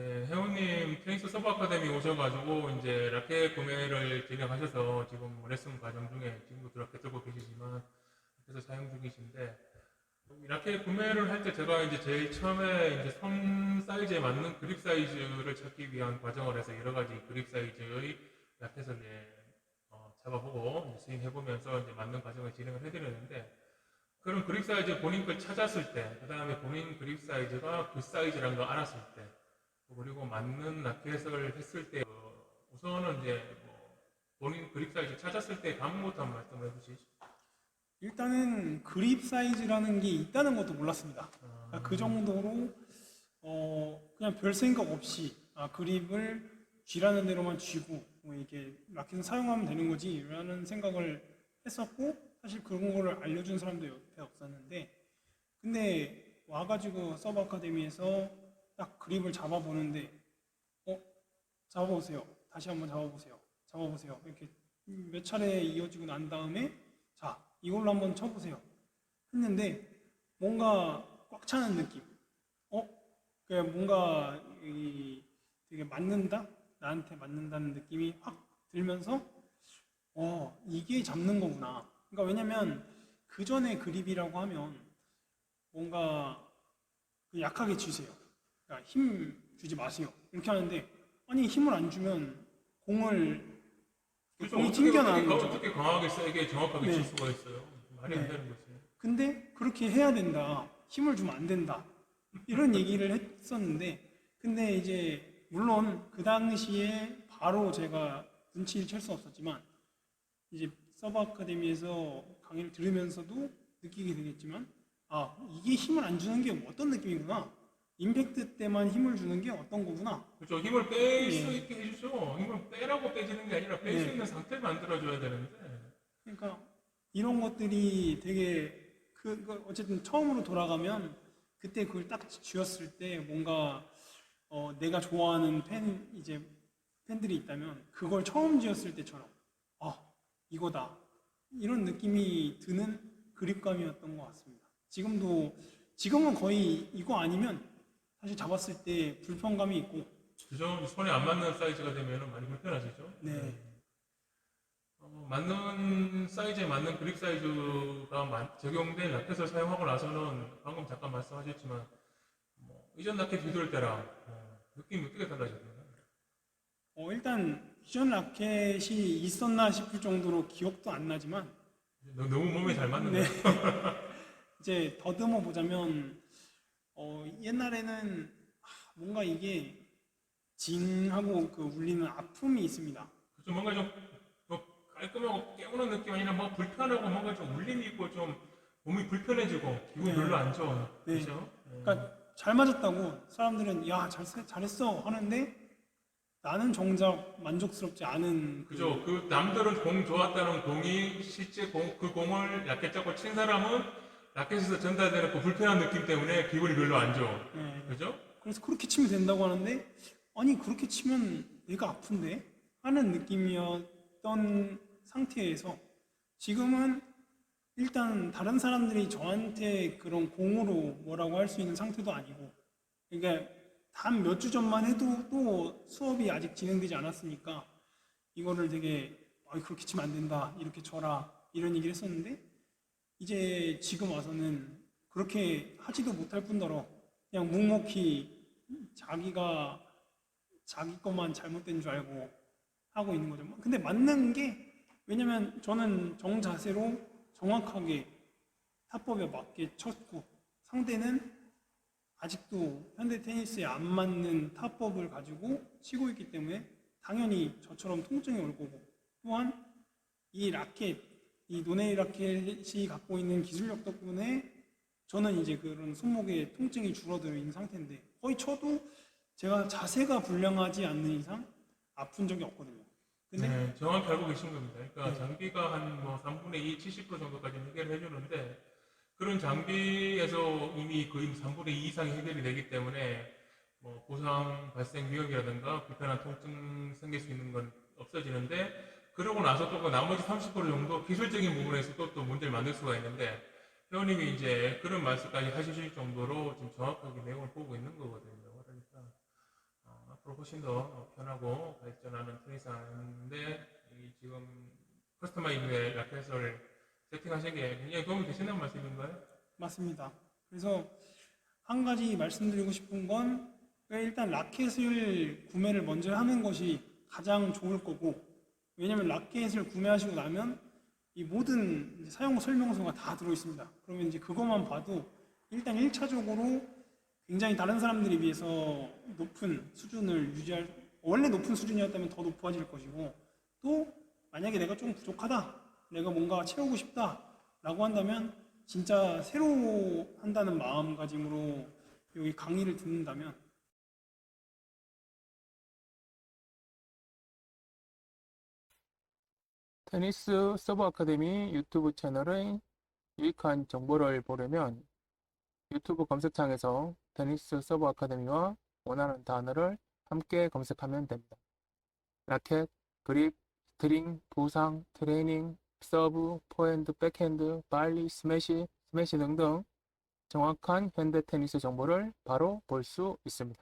네, 회원님 테니스 서브 아카데미 오셔가지고 이제 라켓 구매를 진행하셔서 지금 레슨 과정 중에 지금도 라켓 들고 계시지만 그래서 사용 중이신데 이 라켓 구매를 할 때 제가 이제 제일 처음에 이제 손 사이즈에 맞는 그립 사이즈를 찾기 위한 과정을 해서 여러 가지 그립 사이즈의 라켓을 이제 어, 잡아보고 스윙해보면서 이제 맞는 과정을 진행을 해드렸는데 그런 그립 사이즈 본인 걸 찾았을 때, 그 다음에 본인 그립 사이즈가 그 사이즈라는 걸 알았을 때, 그리고 맞는 라켓을 했을 때, 어, 우선은 이제 뭐 본인 그립 사이즈 찾았을 때 감부터 한번 말씀해 주시죠. 일단은 그립 사이즈라는 게 있다는 것도 몰랐습니다. 아, 그러니까 그 정도로 어 그냥 별 생각 없이 아 그립을 쥐라는 대로만 쥐고 뭐 이렇게 라켓을 사용하면 되는 거지라는 생각을 했었고 사실 그런 거를 알려준 사람도 옆에 없었는데 근데 와가지고 서브 아카데미에서 딱 그립을 잡아보는데 어 잡아보세요 다시 한번 잡아보세요 잡아보세요 이렇게 몇 차례 이어지고 난 다음에 자 이걸로 한번 쳐보세요 했는데 뭔가 꽉 차는 느낌. 어? 그냥 뭔가 이 되게 맞는다? 나한테 맞는다는 느낌이 확 들면서 어, 이게 잡는 거구나. 그러니까 왜냐면 그 전에 그립이라고 하면 뭔가 그 약하게 쥐세요. 그러니까 힘 주지 마세요. 이렇게 하는데 아니 힘을 안 주면 공을 그래서 공이 어떻게, 튕겨나가는 어떻게, 거죠. 어떻게 강하게 세게 정확하게 네. 칠 수가 있어요? 말이 안 네. 되는 거지. 근데 그렇게 해야 된다. 힘을 주면 안 된다. 이런 얘기를 했었는데, 근데 이제 물론 그 당시에 바로 제가 눈치를 챌 수 없었지만, 이제 서브 아카데미에서 강의를 들으면서도 느끼게 되겠지만, 아 이게 힘을 안 주는 게 어떤 느낌이구나. 임팩트 때만 힘을 주는 게 어떤 거구나. 그렇죠. 힘을 뺄 수 예. 있게 해주죠. 힘을 빼라고 빼지는 게 아니라 뺄 수 네. 있는 상태를 만들어줘야 되는데. 그러니까 이런 것들이 되게 그 그 어쨌든 처음으로 돌아가면 그때 그걸 딱 쥐었을 때 뭔가 어 내가 좋아하는 팬 이제 팬들이 있다면 그걸 처음 쥐었을 때처럼 아 이거다 이런 느낌이 드는 그립감이었던 것 같습니다. 지금도 지금은 거의 이거 아니면 사실 잡았을 때 불편감이 있고 그죠? 손에 안 맞는 사이즈가 되면 많이 불편하시죠? 네. 어, 맞는 사이즈에 맞는 그립 사이즈가 마- 적용된 라켓을 사용하고 나서는 방금 잠깐 말씀하셨지만 뭐, 이전 라켓 뒤돌 때랑 어, 느낌이 어떻게 달라졌나요? 어 일단 기존 라켓이 있었나 싶을 정도로 기억도 안 나지만 너- 너무 몸에 잘 맞는데 네. 이제 더듬어 보자면 어, 옛날에는 하, 뭔가 이게 징하고 그 울리는 아픔이 있습니다. 좀 뭔가 좀 뭐, 깔끔하고 깨우는 느낌 아니라 뭐 불편하고 뭔가 좀 울림이 있고 좀 몸이 불편해지고 기분 네. 별로 안 좋아 네. 그렇죠? 그러니까 잘 맞았다고 사람들은 야 잘, 잘했어 하는데 나는 정작 만족스럽지 않은 그- 그죠. 그 남들은 공 좋았다는 공이 실제 공, 그 공을 라켓 잡고 친 사람은 라켓에서 전달되는 그 불편한 느낌 때문에 기분이 별로 안 좋아. 네. 그죠? 그래서 그렇게 치면 된다고 하는데 아니 그렇게 치면 내가 아픈데 하는 느낌이었던 상태에서 지금은 일단 다른 사람들이 저한테 그런 공으로 뭐라고 할 수 있는 상태도 아니고 그러니까 단 몇 주 전만 해도 또 수업이 아직 진행되지 않았으니까 이거를 되게 아 그렇게 치면 안 된다 이렇게 쳐라 이런 얘기를 했었는데 이제 지금 와서는 그렇게 하지도 못할 뿐더러 그냥 묵묵히 자기가 자기 것만 잘못된 줄 알고 하고 있는 거죠. 근데 맞는 게 왜냐면 저는 정 자세로 정확하게 타법에 맞게 쳤고 상대는 아직도 현대 테니스에 안 맞는 타법을 가지고 치고 있기 때문에 당연히 저처럼 통증이 올 거고 또한 이 라켓, 이 노네이 라켓이 갖고 있는 기술력 덕분에 저는 이제 그런 손목에 통증이 줄어들어 있는 상태인데 거의 쳐도 제가 자세가 불량하지 않는 이상 아픈 적이 없거든요. 근데 네, 정확히 알고 계신 겁니다. 그러니까 네. 장비가 한 뭐 3분의 2, 70% 정도까지 해결을 해주는데 그런 장비에서 이미 거의 3분의 2 이상이 해결이 되기 때문에 뭐 부상 발생 위험이라든가 불편한 통증 생길 수 있는 건 없어지는데 그러고 나서 또 그 나머지 30% 정도 기술적인 부분에서 또, 또 문제를 만들 수가 있는데 회원님이 이제 그런 말씀까지 하실 정도로 지금 정확하게 내용을 보고 있는 거거든요. 그러니까 어, 앞으로 훨씬 더 편하고 발전하는 이 지금 커스터마이즈의 라켓을 세팅하신 게 굉장히 도움이 되신다는 말씀인가요? 맞습니다. 그래서 한 가지 말씀드리고 싶은 건 일단 라켓을 구매를 먼저 하는 것이 가장 좋을 거고 왜냐면 라켓을 구매하시고 나면 이 모든 사용 설명서가 다 들어 있습니다. 그러면 이제 그것만 봐도 일단 1차적으로 굉장히 다른 사람들에 비해서 높은 수준을 유지할 원래 높은 수준이었다면 더 높아질 것이고 또 만약에 내가 좀 부족하다 내가 뭔가 채우고 싶다 라고 한다면 진짜 새로 한다는 마음가짐으로 여기 강의를 듣는다면 테니스 서브 아카데미 유튜브 채널의 유익한 정보를 보려면 유튜브 검색창에서 테니스 서브 아카데미와 원하는 단어를 함께 검색하면 됩니다. 라켓, 그립, 스트링, 부상, 트레이닝, 서브, 포핸드, 백핸드, 발리, 스매시, 스매시 등등 정확한 현대 테니스 정보를 바로 볼 수 있습니다.